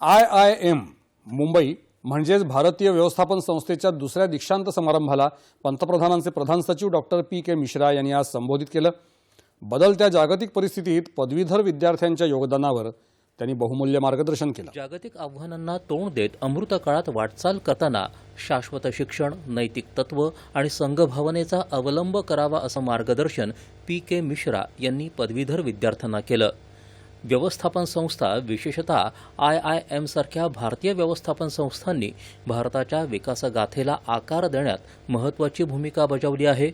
I I am Mumbai म्हणजेच भारतीय व्यवस्थापन संस्थेच्या दुसऱ्या दीक्षांत समारंभाला पंतप्रधानांचे प्रधान सचिव डॉक्टर पी के मिश्रा यांनी आज संबोधित केलं. बदलत्या जागतिक परिस्थितीत पदवीधर विद्यार्थ्यांच्या योगदानावर त्यांनी बहुमूल्य मार्गदर्शन केलं. जागतिक आव्हानांना तोंड देत अमृत काळात वाटचाल करताना शाश्वत शिक्षण नैतिक तत्व आणि संघभावनेचा अवलंब करावा असं मार्गदर्शन पी के मिश्रा यांनी पदवीधर विद्यार्थ्यांना केलं. व्यवस्थापन संस्था विशेषतः आय आय एमसारख्या भारतीय व्यवस्थापन संस्थांनी भारताच्या विकासगाथेला आकार देण्यात महत्त्वाची भूमिका बजावली आहे.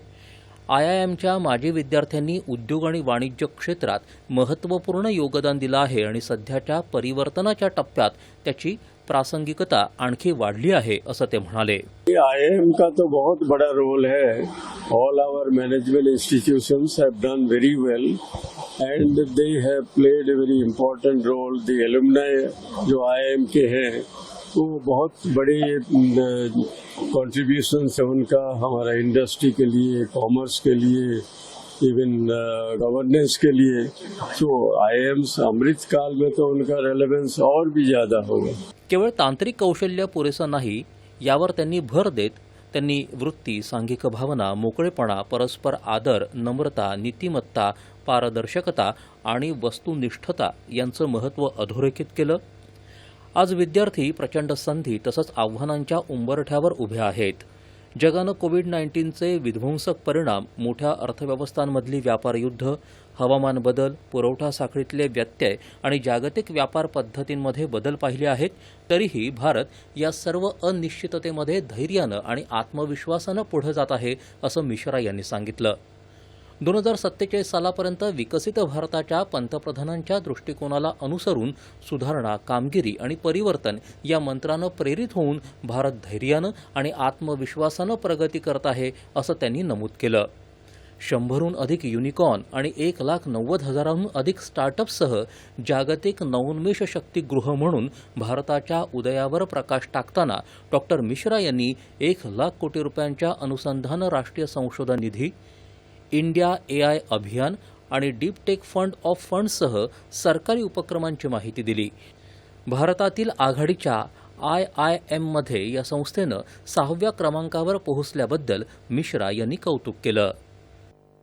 आय आय एमच्या माजी विद्यार्थ्यांनी उद्योग आणि वाणिज्य क्षेत्रात महत्त्वपूर्ण योगदान दिलं आहे आणि सध्याच्या परिवर्तनाच्या टप्प्यात त्याची प्रासंगिकता आणखी वाढली आहे असं ते म्हणाले. आईएम का तो बहुत बड़ा रोल है. All our management institutions have done very well and they have played a very important role the alumni जो आईएम के हैं वो बहुत बड़े कंट्रीब्यूशन है उनका हमारा इंडस्ट्री के लिए कॉमर्स के लिए इवन गवर्नेंस के लिए। तो आईएम्स अमृत काल में तो उनका रेलेवेंस और भी ज़्यादा होगा। केवळ तांत्रिक कौशल्य पुरेसं नाही यावर त्यांनी भर देत त्यांनी वृत्ती सांघिक भावना मोकळेपणा परस्पर आदर नम्रता नीतिमत्ता पारदर्शकता आणि वस्तुनिष्ठता यांचं महत्त्व अधोरेखित केलं. आज विद्यार्थी प्रचंड संधी तसंच आव्हानांच्या उंबरठ्यावर उभे आहेत. जगानं कोविड नाईन्टीनचे विध्वंसक परिणाम मोठ्या अर्थव्यवस्थांमधली व्यापार युद्ध हवामान बदल पुरवठा साखळीतले व्यत्यय आणि जागतिक व्यापार पद्धतींमध्ये बदल पाहिले आहेत तरीही भारत या सर्व अनिश्चिततेमध्ये धैर्यानं आणि आत्मविश्वासानं पुढे जात आहे असं मिश्रा यांनी सांगितलं. दोन हजार सत्तेचाळीस सालापर्यंत विकसित भारताच्या पंतप्रधानांच्या दृष्टिकोनाला अनुसरून सुधारणा कामगिरी आणि परिवर्तन या मंत्रानं प्रेरित होऊन भारत धैर्यानं आणि आत्मविश्वासानं प्रगती करत आहे असं त्यांनी नमूद केलं. शंभरहून अधिक युनिकॉर्न आणि एक लाख नव्वद हजारांहून अधिक स्टार्टअपसह जागतिक नवोन्मेष शक्तीगृह म्हणून भारताच्या उदयावर प्रकाश टाकताना डॉक्टर मिश्रा यांनी एक लाख कोटी रुपयांच्या अनुसंधान राष्ट्रीय संशोधन निधी इंडिया ए आय अभियान आणि डीप टेक फंड ऑफ फंडसह सरकारी उपक्रमांची माहिती दिली. भारतातील आघाडीच्या आय आय एममध्ये या संस्थेनं सहाव्या क्रमांकावर पोहोचल्याबद्दल मिश्रा यांनी कौतुक केलं.